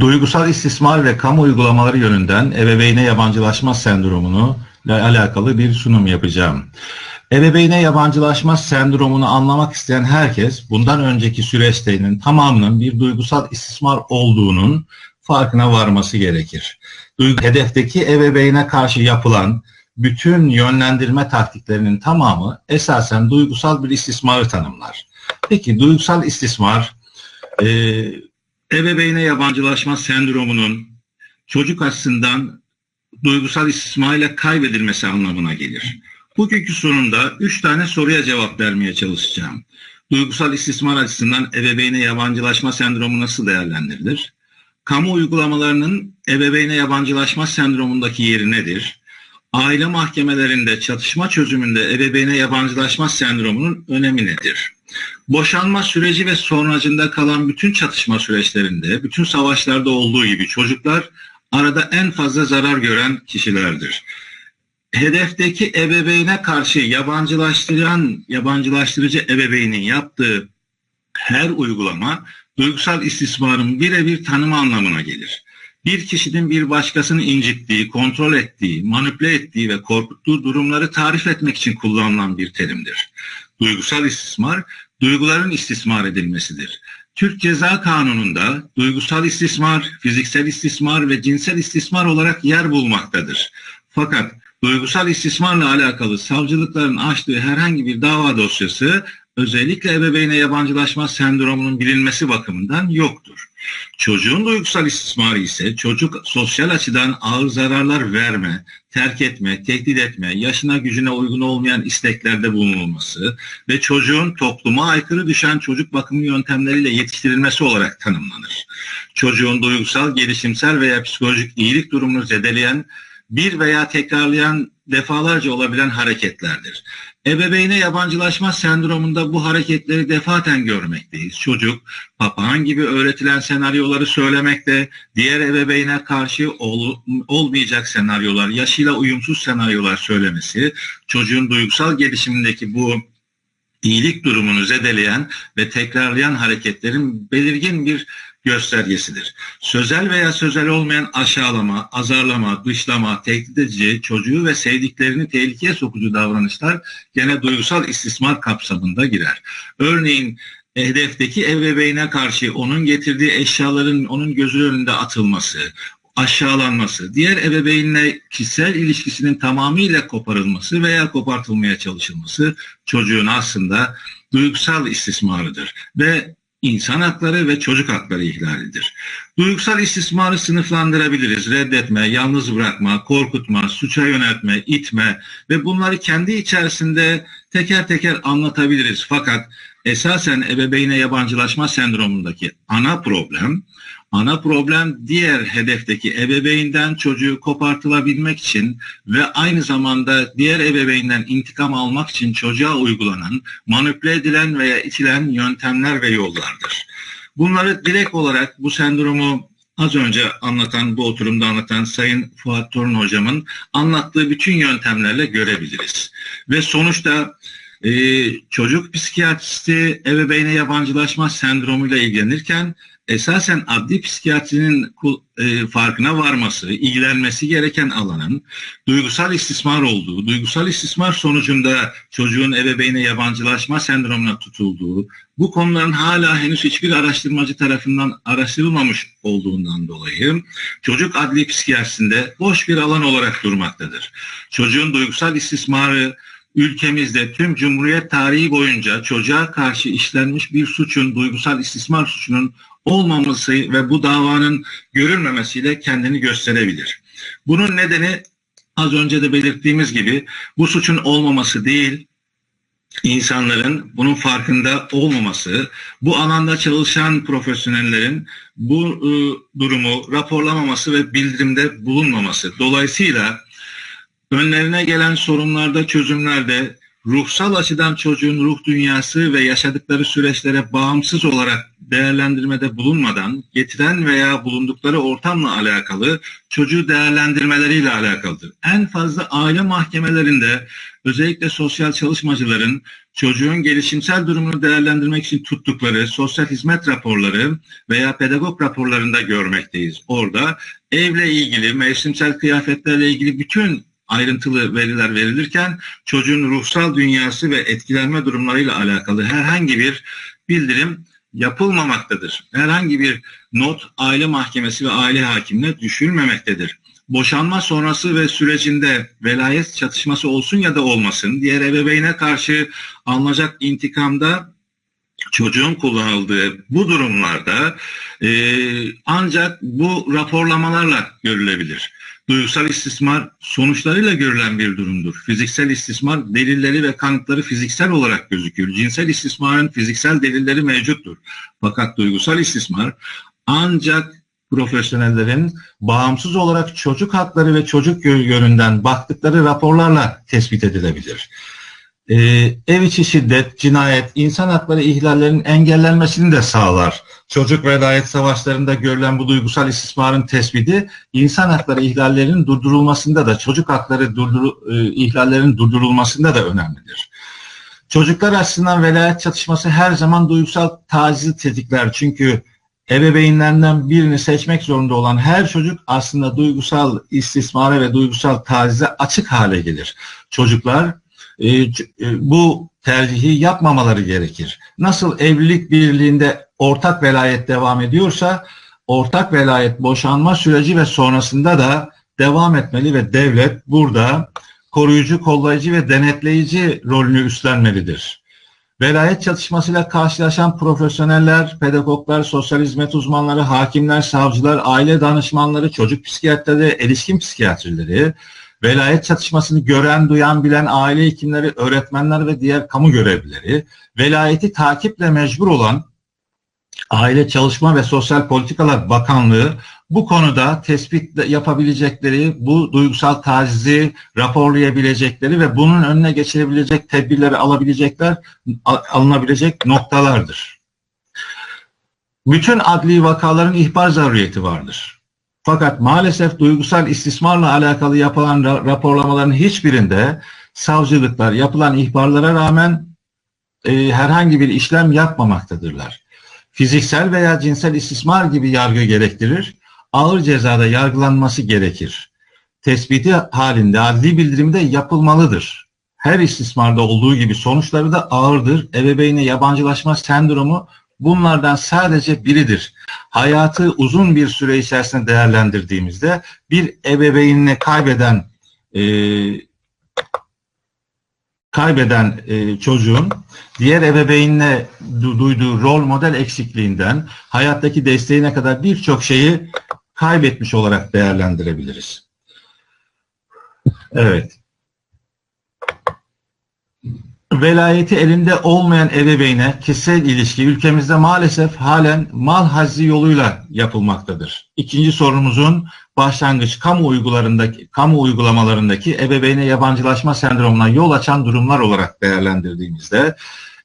Duygusal istismar ve kamu uygulamaları yönünden ebeveyne yabancılaşma sendromunu ile alakalı bir sunum yapacağım. Ebeveyne yabancılaşma sendromunu anlamak isteyen herkes bundan önceki süreçlerinin tamamının bir duygusal istismar olduğunun farkına varması gerekir. Duygu, hedefteki ebeveyne karşı yapılan bütün yönlendirme taktiklerinin tamamı esasen duygusal bir istismarı tanımlar. Peki duygusal istismar e, ebeveyne yabancılaşma sendromunun çocuk açısından duygusal istismarla kaybedilmesi anlamına gelir. Bugünkü sonunda üç tane soruya cevap vermeye çalışacağım. Duygusal istismar açısından ebeveyne yabancılaşma sendromu nasıl değerlendirilir? Kamu uygulamalarının ebeveyne yabancılaşma sendromundaki yeri nedir? Aile mahkemelerinde çatışma çözümünde ebeveyne yabancılaşma sendromunun önemi nedir? Boşanma süreci ve sonracında kalan bütün çatışma süreçlerinde, bütün savaşlarda olduğu gibi çocuklar arada en fazla zarar gören kişilerdir. Hedefteki ebeveyne karşı yabancılaştıran, yabancılaştırıcı ebeveynin yaptığı her uygulama duygusal istismarın birebir tanımı anlamına gelir. Bir kişinin bir başkasını incittiği, kontrol ettiği, manipüle ettiği ve korkuttuğu durumları tarif etmek için kullanılan bir terimdir. Duygusal istismar, duyguların istismar edilmesidir. Türk Ceza Kanunu'nda duygusal istismar, fiziksel istismar ve cinsel istismar olarak yer bulmaktadır. Fakat duygusal istismarla alakalı savcılıkların açtığı herhangi bir dava dosyası özellikle ebeveyne yabancılaşma sendromunun bilinmesi bakımından yoktur. Çocuğun duygusal istismarı ise çocuk sosyal açıdan ağır zararlar verme, terk etme, tehdit etme, yaşına gücüne uygun olmayan isteklerde bulunulması ve çocuğun topluma aykırı düşen çocuk bakımı yöntemleriyle yetiştirilmesi olarak tanımlanır. Çocuğun duygusal, gelişimsel veya psikolojik iyilik durumunu zedeleyen bir veya tekrarlayan defalarca olabilen hareketlerdir. Ebeveyne yabancılaşma sendromunda bu hareketleri defaten görmekteyiz. Çocuk papağan gibi öğretilen senaryoları söylemekte, diğer ebeveyne karşı ol, olmayacak senaryolar, yaşıyla uyumsuz senaryolar söylemesi, çocuğun duygusal gelişimindeki bu iyilik durumunu zedeleyen ve tekrarlayan hareketlerin belirgin bir göstergesidir. Sözel veya sözel olmayan aşağılama, azarlama, dışlama, tehdit edici, çocuğu ve sevdiklerini tehlikeye sokucu davranışlar gene duygusal istismar kapsamında girer. Örneğin hedefteki ebeveyne karşı onun getirdiği eşyaların onun gözü önünde atılması, aşağılanması, diğer ebeveynle kişisel ilişkisinin tamamıyla koparılması veya kopartılmaya çalışılması çocuğun aslında duygusal istismarıdır ve insan hakları ve çocuk hakları ihlalidir. Duygusal istismarı sınıflandırabiliriz. Reddetme, yalnız bırakma, korkutma, suça yöneltme, itme ve bunları kendi içerisinde teker teker anlatabiliriz. Fakat esasen ebeveyne yabancılaşma sendromundaki ana problem Ana problem diğer hedefteki ebeveynden çocuğu kopartılabilmek için ve aynı zamanda diğer ebeveynden intikam almak için çocuğa uygulanan, manipüle edilen veya itilen yöntemler ve yollardır. Bunları direkt olarak bu sendromu az önce anlatan, bu oturumda anlatan Sayın Fuat Torun hocamın anlattığı bütün yöntemlerle görebiliriz. Ve sonuçta e, çocuk psikiyatristi ebeveyne yabancılaşma sendromuyla ilgilenirken esasen adli psikiyatrinin e, farkına varması, ilgilenmesi gereken alanın duygusal istismar olduğu, duygusal istismar sonucunda çocuğun ebeveyne yabancılaşma sendromuna tutulduğu, bu konuların hala henüz hiçbir araştırmacı tarafından araştırılmamış olduğundan dolayı çocuk adli psikiyatrisinde boş bir alan olarak durmaktadır. Çocuğun duygusal istismarı ülkemizde tüm Cumhuriyet tarihi boyunca çocuğa karşı işlenmiş bir suçun, duygusal istismar suçunun olmaması ve bu davanın görülmemesiyle kendini gösterebilir. Bunun nedeni az önce de belirttiğimiz gibi bu suçun olmaması değil, insanların bunun farkında olmaması, bu alanda çalışan profesyonellerin bu e, durumu raporlamaması ve bildirimde bulunmaması. Dolayısıyla önlerine gelen sorunlarda, çözümlerde ruhsal açıdan çocuğun ruh dünyası ve yaşadıkları süreçlere bağımsız olarak değerlendirmede bulunmadan getiren veya bulundukları ortamla alakalı çocuğu değerlendirmeleriyle alakalıdır. En fazla aile mahkemelerinde özellikle sosyal çalışmacıların çocuğun gelişimsel durumunu değerlendirmek için tuttukları sosyal hizmet raporları veya pedagog raporlarında görmekteyiz. Orada evle ilgili, mevsimsel kıyafetlerle ilgili bütün ayrıntılı veriler verilirken çocuğun ruhsal dünyası ve etkilenme durumlarıyla alakalı herhangi bir bildirim yapılmamaktadır. Herhangi bir not aile mahkemesi ve aile hakimine düşülmemektedir. Boşanma sonrası ve sürecinde velayet çatışması olsun ya da olmasın diğer ebeveyne karşı alınacak intikamda çocuğun kullanıldığı bu durumlarda e, ancak bu raporlamalarla görülebilir. Duygusal istismar sonuçlarıyla görülen bir durumdur. Fiziksel istismar delilleri ve kanıtları fiziksel olarak gözükür. Cinsel istismarın fiziksel delilleri mevcuttur. Fakat duygusal istismar ancak profesyonellerin bağımsız olarak çocuk hakları ve çocuk yönünden baktıkları raporlarla tespit edilebilir. Ee, ev içi şiddet, cinayet, insan hakları ihlallerinin engellenmesini de sağlar. Çocuk velayet savaşlarında görülen bu duygusal istismarın tespiti insan hakları ihlallerinin durdurulmasında da çocuk hakları durdur, e, ihlallerinin durdurulmasında da önemlidir. Çocuklar açısından velayet çatışması her zaman duygusal tacizi tetikler. Çünkü ebeveynlerinden birini seçmek zorunda olan her çocuk aslında duygusal istismara ve duygusal tacize açık hale gelir. Çocuklar e, bu tercihi yapmamaları gerekir. Nasıl evlilik birliğinde ortak velayet devam ediyorsa ortak velayet boşanma süreci ve sonrasında da devam etmeli ve devlet burada koruyucu, kollayıcı ve denetleyici rolünü üstlenmelidir. Velayet çatışmasıyla karşılaşan profesyoneller, pedagoglar, sosyal hizmet uzmanları, hakimler, savcılar, aile danışmanları, çocuk psikiyatrları, erişkin psikiyatrileri, velayet çatışmasını gören, duyan, bilen aile hekimleri, öğretmenler ve diğer kamu görevlileri, velayeti takiple mecbur olan Aile Çalışma ve Sosyal Politikalar Bakanlığı bu konuda tespit yapabilecekleri, bu duygusal tacizi raporlayabilecekleri ve bunun önüne geçirebilecek tedbirleri alabilecekler, alınabilecek noktalardır. Bütün adli vakaların ihbar zaruriyeti vardır. Fakat maalesef duygusal istismarla alakalı yapılan raporlamaların hiçbirinde savcılıklar yapılan ihbarlara rağmen e, herhangi bir işlem yapmamaktadırlar. Fiziksel veya cinsel istismar gibi yargı gerektirir, ağır cezada yargılanması gerekir. Tespiti halinde adli bildirimi de yapılmalıdır. Her istismarda olduğu gibi sonuçları da ağırdır. Ebeveyne yabancılaşma sendromu bunlardan sadece biridir. Hayatı uzun bir süre içerisinde değerlendirdiğimizde bir ebeveynini kaybeden e, kaybeden e, çocuğun diğer ebeveynine du duyduğu rol model eksikliğinden hayattaki desteğine kadar birçok şeyi kaybetmiş olarak değerlendirebiliriz. Evet velayeti elinde olmayan ebeveyne kişisel ilişki ülkemizde maalesef halen mal hazzi yoluyla yapılmaktadır. İkinci sorumuzun başlangıç kamu uygularındaki kamu uygulamalarındaki ebeveyne yabancılaşma sendromuna yol açan durumlar olarak değerlendirdiğimizde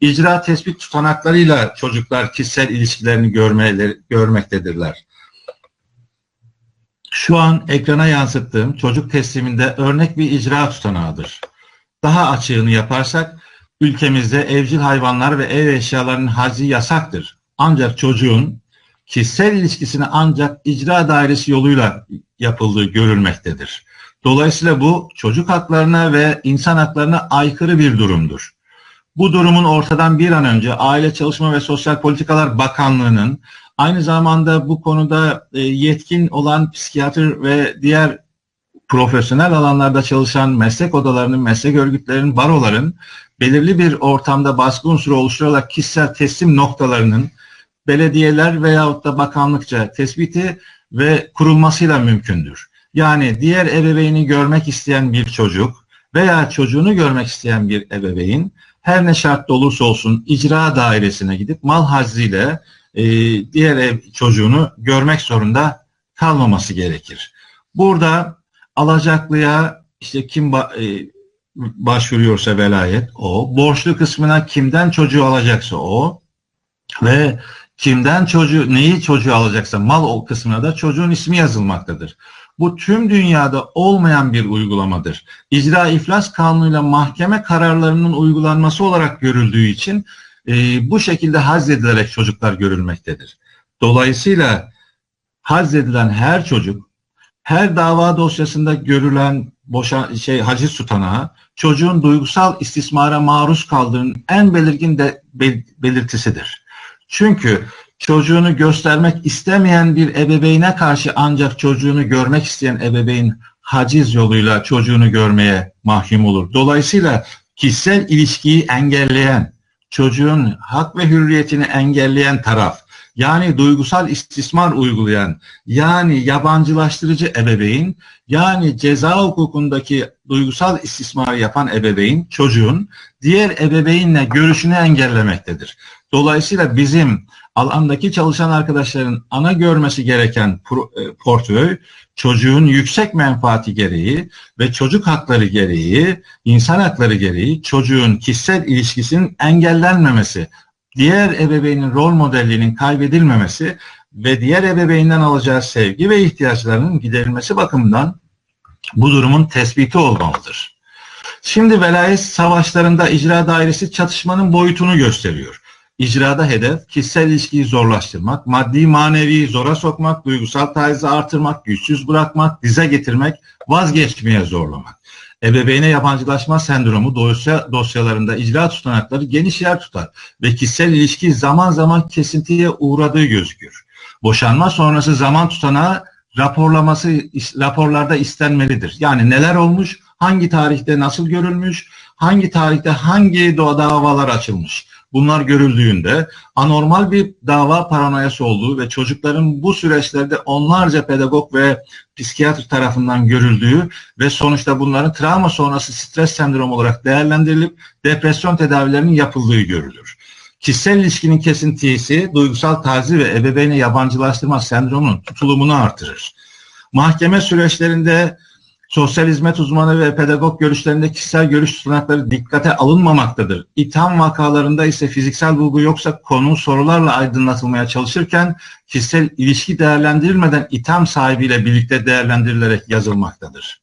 icra tespit tutanaklarıyla çocuklar kişisel ilişkilerini görmeleri, görmektedirler. Şu an ekrana yansıttığım çocuk tesliminde örnek bir icra tutanağıdır. Daha açığını yaparsak ülkemizde evcil hayvanlar ve ev eşyalarının hazi yasaktır. Ancak çocuğun kişisel ilişkisini ancak icra dairesi yoluyla yapıldığı görülmektedir. Dolayısıyla bu çocuk haklarına ve insan haklarına aykırı bir durumdur. Bu durumun ortadan bir an önce Aile Çalışma ve Sosyal Politikalar Bakanlığı'nın aynı zamanda bu konuda e, yetkin olan psikiyatr ve diğer profesyonel alanlarda çalışan meslek odalarının, meslek örgütlerinin, baroların belirli bir ortamda baskı unsuru oluşturarak kişisel teslim noktalarının belediyeler veyahut da bakanlıkça tespiti ve kurulmasıyla mümkündür. Yani diğer ebeveyni görmek isteyen bir çocuk veya çocuğunu görmek isteyen bir ebeveyn her ne şartta olursa olsun icra dairesine gidip mal hazziyle e, diğer ev çocuğunu görmek zorunda kalmaması gerekir. Burada alacaklıya işte kim e, başvuruyorsa velayet o. Borçlu kısmına kimden çocuğu alacaksa o. Ve kimden çocuğu, neyi çocuğu alacaksa mal o kısmına da çocuğun ismi yazılmaktadır. Bu tüm dünyada olmayan bir uygulamadır. İcra iflas kanunuyla mahkeme kararlarının uygulanması olarak görüldüğü için e, bu şekilde hazzedilerek çocuklar görülmektedir. Dolayısıyla hazzedilen her çocuk, her dava dosyasında görülen boşa, şey haciz tutanağı çocuğun duygusal istismara maruz kaldığının en belirgin de belirtisidir. Çünkü çocuğunu göstermek istemeyen bir ebeveyne karşı ancak çocuğunu görmek isteyen ebeveyn haciz yoluyla çocuğunu görmeye mahkum olur. Dolayısıyla kişisel ilişkiyi engelleyen, çocuğun hak ve hürriyetini engelleyen taraf, yani duygusal istismar uygulayan, yani yabancılaştırıcı ebeveyn, yani ceza hukukundaki duygusal istismar yapan ebeveyn, çocuğun diğer ebeveynle görüşünü engellemektedir. Dolayısıyla bizim alandaki çalışan arkadaşların ana görmesi gereken e, portföy çocuğun yüksek menfaati gereği ve çocuk hakları gereği, insan hakları gereği çocuğun kişisel ilişkisinin engellenmemesi, diğer ebeveynin rol modelliğinin kaybedilmemesi ve diğer ebeveynden alacağı sevgi ve ihtiyaçlarının giderilmesi bakımından bu durumun tespiti olmalıdır. Şimdi velayet savaşlarında icra dairesi çatışmanın boyutunu gösteriyor. İcrada hedef kişisel ilişkiyi zorlaştırmak, maddi manevi zora sokmak, duygusal tacizi artırmak, güçsüz bırakmak, dize getirmek, vazgeçmeye zorlamak. Ebeveyne yabancılaşma sendromu dosya, dosyalarında icra tutanakları geniş yer tutar ve kişisel ilişki zaman zaman kesintiye uğradığı gözükür. Boşanma sonrası zaman tutanağı raporlaması raporlarda istenmelidir. Yani neler olmuş, hangi tarihte nasıl görülmüş, hangi tarihte hangi davalar açılmış. Bunlar görüldüğünde anormal bir dava paranoyası olduğu ve çocukların bu süreçlerde onlarca pedagog ve psikiyatr tarafından görüldüğü ve sonuçta bunların travma sonrası stres sendromu olarak değerlendirilip depresyon tedavilerinin yapıldığı görülür. Kişisel ilişkinin kesintisi, duygusal tazi ve ebeveyne yabancılaştırma sendromunun tutulumunu artırır. Mahkeme süreçlerinde sosyal hizmet uzmanı ve pedagog görüşlerinde kişisel görüş tutanakları dikkate alınmamaktadır. İtham vakalarında ise fiziksel bulgu yoksa konu sorularla aydınlatılmaya çalışırken kişisel ilişki değerlendirilmeden itham sahibiyle birlikte değerlendirilerek yazılmaktadır.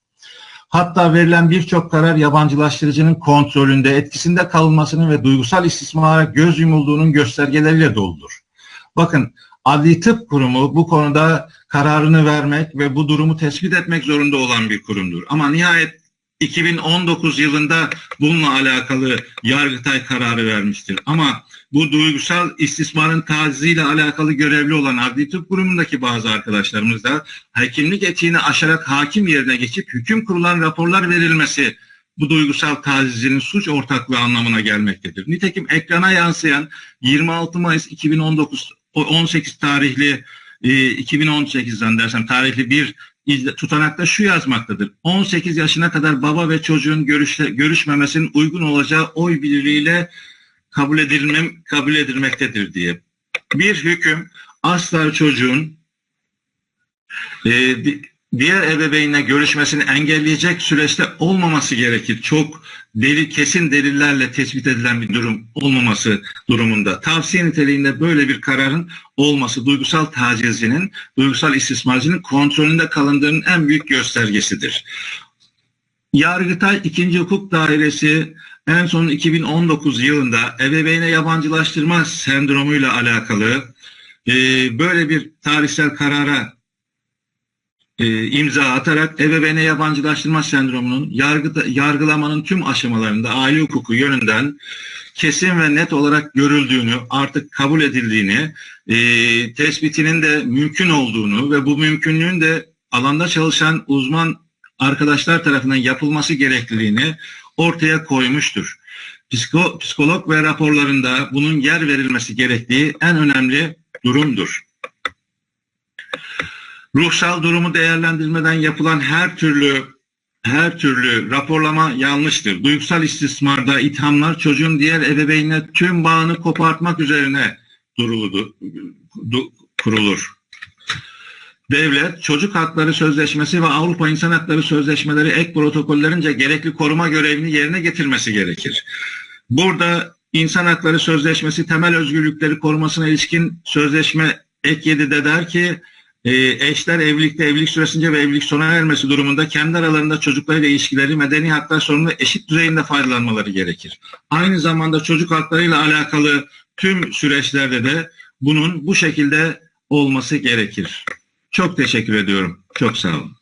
Hatta verilen birçok karar yabancılaştırıcının kontrolünde, etkisinde kalınmasının ve duygusal istismara göz yumulduğunun göstergeleriyle doludur. Bakın Adli Tıp Kurumu bu konuda kararını vermek ve bu durumu tespit etmek zorunda olan bir kurumdur. Ama nihayet 2019 yılında bununla alakalı Yargıtay kararı vermiştir. Ama bu duygusal istismarın taziyle alakalı görevli olan Adli Tıp Kurumu'ndaki bazı arkadaşlarımız da hekimlik etiğini aşarak hakim yerine geçip hüküm kurulan raporlar verilmesi bu duygusal tazizinin suç ortaklığı anlamına gelmektedir. Nitekim ekrana yansıyan 26 Mayıs 2019 18 tarihli e, 2018'den dersem tarihli bir tutanakta şu yazmaktadır. 18 yaşına kadar baba ve çocuğun görüşle, görüşmemesinin uygun olacağı oy birliğiyle kabul edilmem kabul edilmektedir diye. Bir hüküm asla çocuğun e, diğer ebeveynle görüşmesini engelleyecek süreçte olmaması gerekir. Çok deli, kesin delillerle tespit edilen bir durum olmaması durumunda. Tavsiye niteliğinde böyle bir kararın olması duygusal tacizcinin, duygusal istismarcının kontrolünde kalındığının en büyük göstergesidir. Yargıtay 2. Hukuk Dairesi en son 2019 yılında ebeveyne yabancılaştırma sendromuyla alakalı e, böyle bir tarihsel karara e, imza atarak ebeveyne yabancılaştırma sendromunun yargı, yargılamanın tüm aşamalarında aile hukuku yönünden kesin ve net olarak görüldüğünü, artık kabul edildiğini, e, tespitinin de mümkün olduğunu ve bu mümkünlüğün de alanda çalışan uzman arkadaşlar tarafından yapılması gerekliliğini ortaya koymuştur. Psiko, psikolog ve raporlarında bunun yer verilmesi gerektiği en önemli durumdur. Ruhsal durumu değerlendirmeden yapılan her türlü her türlü raporlama yanlıştır. Duygusal istismarda ithamlar çocuğun diğer ebeveynine tüm bağını kopartmak üzerine kurulur. devlet çocuk hakları sözleşmesi ve Avrupa İnsan Hakları Sözleşmeleri ek protokollerince gerekli koruma görevini yerine getirmesi gerekir. Burada İnsan Hakları Sözleşmesi temel özgürlükleri korumasına ilişkin sözleşme ek 7'de der ki e, eşler evlilikte evlilik süresince ve evlilik sona ermesi durumunda kendi aralarında çocuklarıyla ilişkileri medeni haklar sorununda eşit düzeyinde faydalanmaları gerekir. Aynı zamanda çocuk haklarıyla alakalı tüm süreçlerde de bunun bu şekilde olması gerekir. Çok teşekkür ediyorum. Çok sağ olun.